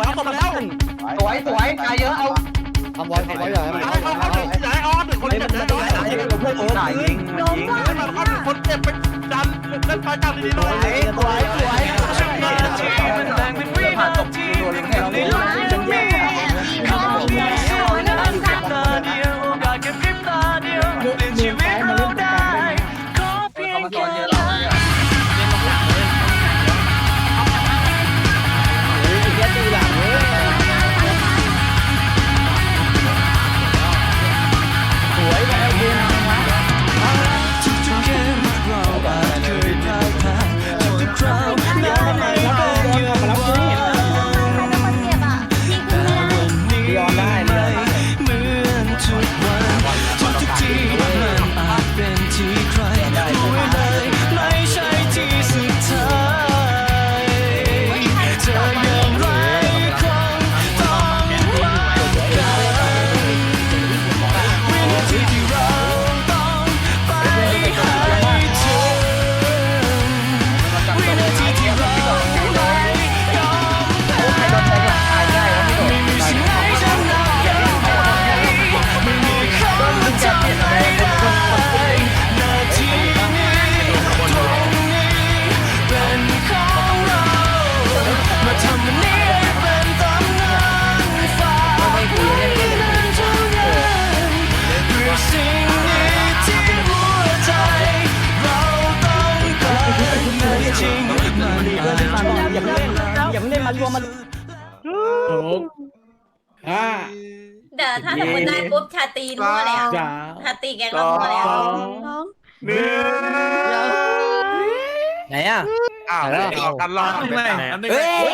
เอาตบแล้วสวยสวยตายเยอะเอาทำบอลทำบอลอย่างไรเอาเอาเอาอย่าให้ออถึงคนเจ็บนะอย่าให้เพื่อนตายยิงให้มันเข้าถึงคนเจ็บไปดันเล่นไปดันดีๆหน่อยสวยสวย อย่าเล่นมารวมมันหกห้าเดี๋ยวถ้าสมมติได้ปุ๊บชาตรีรั่วแล้วสามชาตรีแกก็รั่วแล้ว สองหนึ่งไหนอะอ้าวออกกันรอดเฮ้ย